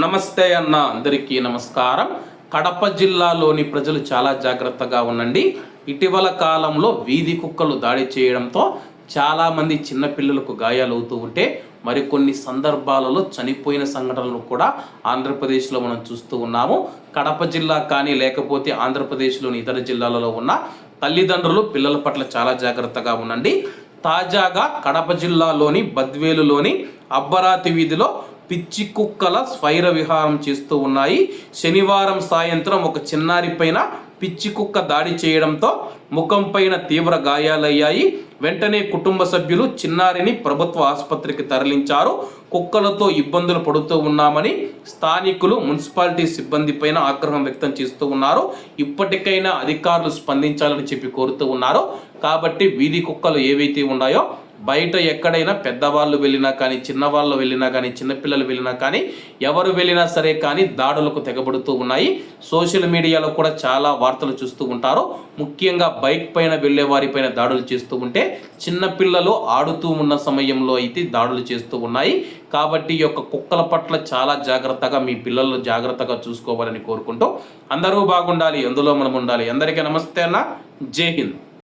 నమస్తే అన్న అందరికీ నమస్కారం. కడప జిల్లాలోని ప్రజలు చాలా జాగ్రత్తగా ఉండండి. ఇటీవల కాలంలో వీధి కుక్కలు దాడి చేయడంతో చాలామంది చిన్నపిల్లలకు గాయాలవుతూ ఉంటే మరికొన్ని సందర్భాలలో చనిపోయిన సంఘటనలు కూడా ఆంధ్రప్రదేశ్లో మనం చూస్తూ ఉన్నాము. కడప జిల్లా కానీ లేకపోతే ఆంధ్రప్రదేశ్లోని ఇతర జిల్లాలలో ఉన్న తల్లిదండ్రులు పిల్లల పట్ల చాలా జాగ్రత్తగా ఉండండి. తాజాగా కడప జిల్లాలోని బద్వేలులోని అబ్బరాతి వీధిలో పిచ్చి కుక్కల స్వైర విహారం చేస్తూ ఉన్నాయి. శనివారం సాయంత్రం ఒక చిన్నారి పైన పిచ్చి కుక్క దాడి చేయడంతో ముఖం పైన తీవ్ర గాయాలయ్యాయి. వెంటనే కుటుంబ సభ్యులు చిన్నారిని ప్రభుత్వ ఆసుపత్రికి తరలించారు. కుక్కలతో ఇబ్బందులు పడుతూ ఉన్నామని స్థానికులు మున్సిపాలిటీ సిబ్బంది పైన ఆగ్రహం వ్యక్తం చేస్తూ ఉన్నారు. ఇప్పటికైనా అధికారులు స్పందించాలని చెప్పి కోరుతూ ఉన్నారు. కాబట్టి వీధి కుక్కలు ఏవైతే ఉన్నాయో బయట ఎక్కడైనా పెద్దవాళ్ళు వెళ్ళినా కానీ చిన్నవాళ్ళు వెళ్ళినా కానీ చిన్నపిల్లలు వెళ్ళినా కానీ ఎవరు వెళ్ళినా సరే కానీ దాడులకు తెగబడుతూ ఉన్నాయి. సోషల్ మీడియాలో కూడా చాలా వార్తలు చూస్తూ ఉంటారు. ముఖ్యంగా బైక్ పైన వెళ్ళే వారిపైన దాడులు చేస్తూ ఉంటే చిన్నపిల్లలు ఆడుతూ ఉన్న సమయంలో అయితే దాడులు చేస్తూ ఉన్నాయి. కాబట్టి ఈ యొక్క కుక్కల పట్ల చాలా జాగ్రత్తగా మీ పిల్లలు జాగ్రత్తగా చూసుకోవాలని కోరుకుంటూ అందరూ బాగుండాలి అందులో మనం ఉండాలి. అందరికీ నమస్తే అన్న. జై హింద్.